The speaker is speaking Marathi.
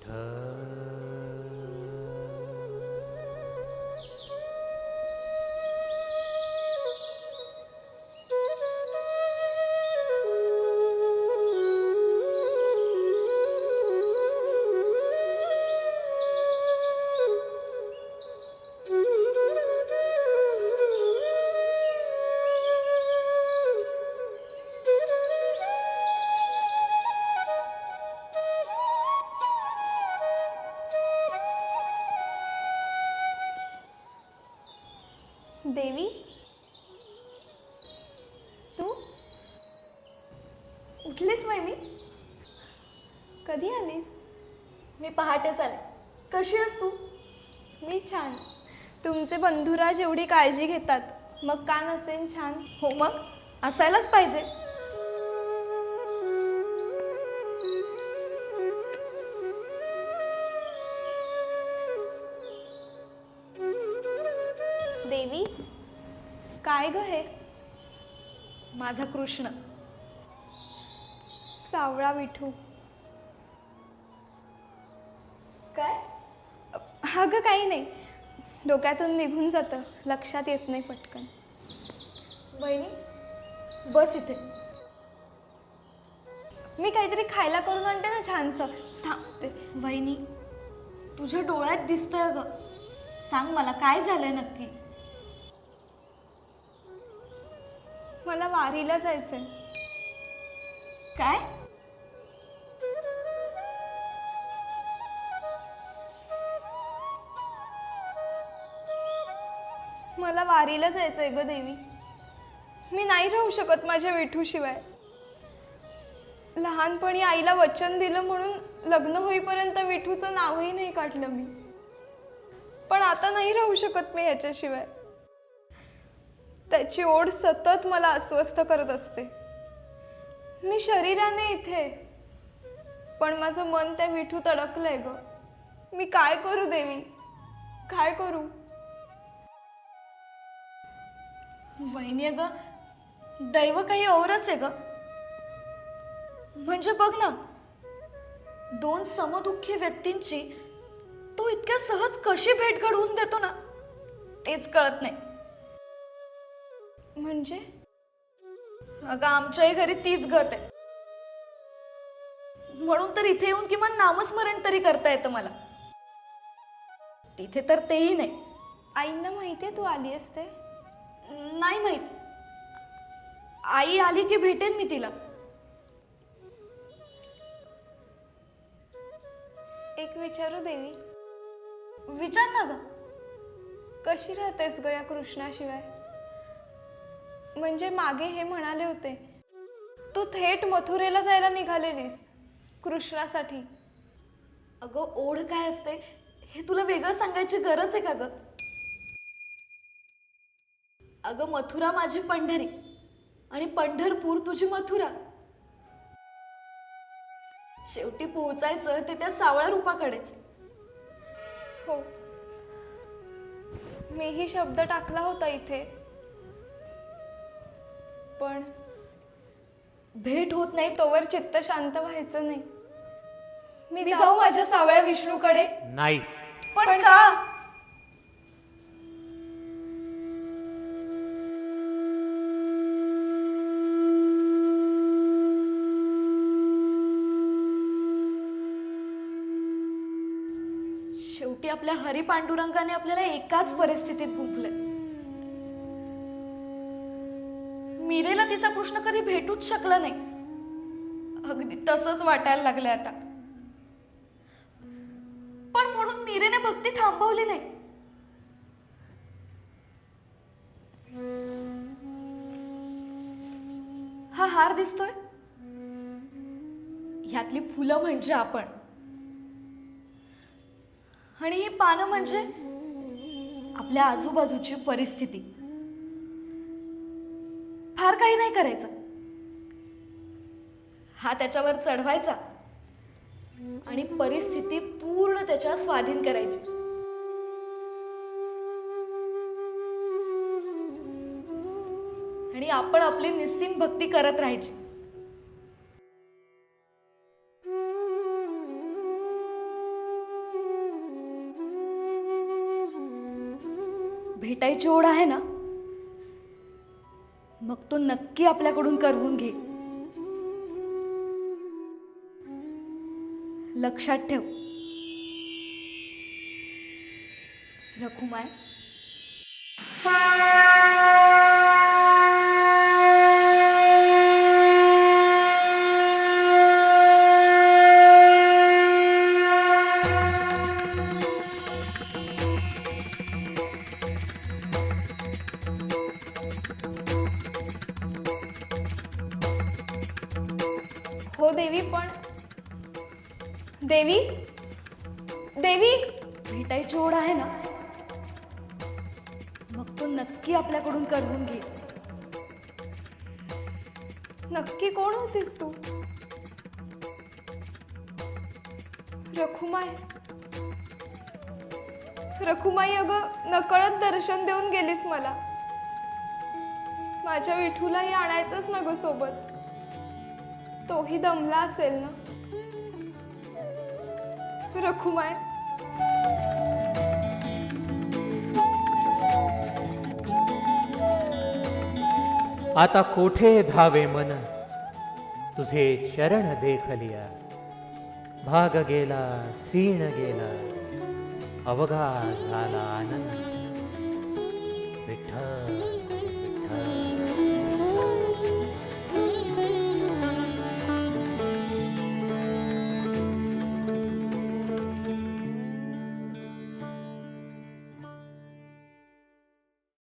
thơ देवी? तू? उठलीस मी? कधी आलीस? मी पहाटेच आले. कशी आहेस तू? मी छान. तुमचे बंधुराज एवढी काळजी घेतात. मग का नसेन छान? हो मग? असायलाच पाहिजे. काय ग हे? माझा कृष्ण. सावळा विठू. काय? हा ग काही नाही. डोक्यातून निघून जातं. लक्षात येत नाही पटकन. बहिणी बस इथे. मी काहीतरी खायला करून आणते ना छानसं. थांबते. वहिनी तुझ्या डोळ्यात दिसतंय ग. सांग मला काय झालंय नक्की? मला वारीला जायचंय. काय? मला वारीला जायचंय ग देवी. मी नाही राहू शकत माझ्या विठूशिवाय. लहानपणी आईला वचन दिलं म्हणून लग्न होईपर्यंत विठूचं नावही नाही काढलं मी. पण आता नाही राहू शकत मी ह्याच्याशिवाय त्याची ओढ सतत मला अस्वस्थ करत असते. मी शरीराने इथे पण माझं मन त्या विठूत अडकलंय ग. मी काय करू देवी? काय करू? वहिनी अगं दैव काही औरच आहे ग. म्हणजे बघ ना दोन समदुःखी व्यक्तींची तो इतक्या सहज कशी भेट घडवून देतो ना तेच कळत नाही. म्हणजे? अगं आमच्याही घरी तीच गत आहे. म्हणून तर इथे येऊन किमान नामस्मरण तरी करता येतं मला. तिथे तर तेही नाही. आईंना माहितीये तू आली असते? नाही माहीत. आई आली की भेटेन मी तिला. एक विचारू देवी? विचार ना ग. कशी राहतेस ग या कृष्णाशिवाय? म्हणजे मागे हे म्हणाले होते तू थेट मथुरेला जायला निघालेलीस कृष्णासाठी. अगं ओढ काय असते? हे तुला वेगळं सांगायची गरज आहे का ग? अगं मथुरा माझी पंढरी आणि पंढरपूर तुझी मथुरा. शेवटी पोहोचायचं ते त्या सावळ्या रूपाकडेच. हो. मीही शब्द टाकला होता इथे पण भेट होत नाही तोवर चित्त शांत व्हायचं नाही. मी जाऊ माझ्या सावळ्या विष्णूकडे. नाही. पण का? शेवटी आपल्या हरी पांडुरंगाने आपल्याला एकाच परिस्थितीत गुंफलंय मीरेला तिचा कृष्ण कधी भेटूच शकला नाही. अगदी तसंच वाटायला लागलं आता. पण म्हणून मीरेने भक्ती थांबवली नाही. हा हार दिसतोय. ह्यातली फुलं म्हणजे आपण. आणि ही पानं म्हणजे आपल्या आजूबाजूची परिस्थिती. फार काही नाही करायचं. हा त्याच्यावर चढवायचा. आणि परिस्थिती पूर्ण त्याच्या स्वाधीन करायची. आणि आपण आपली निस्सीम भक्ती करत राहायची. भेटायची ओढ आहे ना? मग तो नक्की आपल्याकडून करवून घे. लक्षात ठेव. रखुमाय देवी पण. देवी? देवी? भेटायची ओढ आहे ना? मग तो नक्की आपल्याकडून करवून घे. नक्की कोण होतीस तू? रखुमाई. रखुमाई अगं नकळत दर्शन देऊन गेलीस मला. माझ्या विठूलाही आणायचंच ना ग सोबत. तोही दमला असेल ना? रखुमाय आता कोठे धावे मन? तुझे चरण देखलिया भाग गेला सीण गेला. अवघा झाला आनंद. विठ्ठल.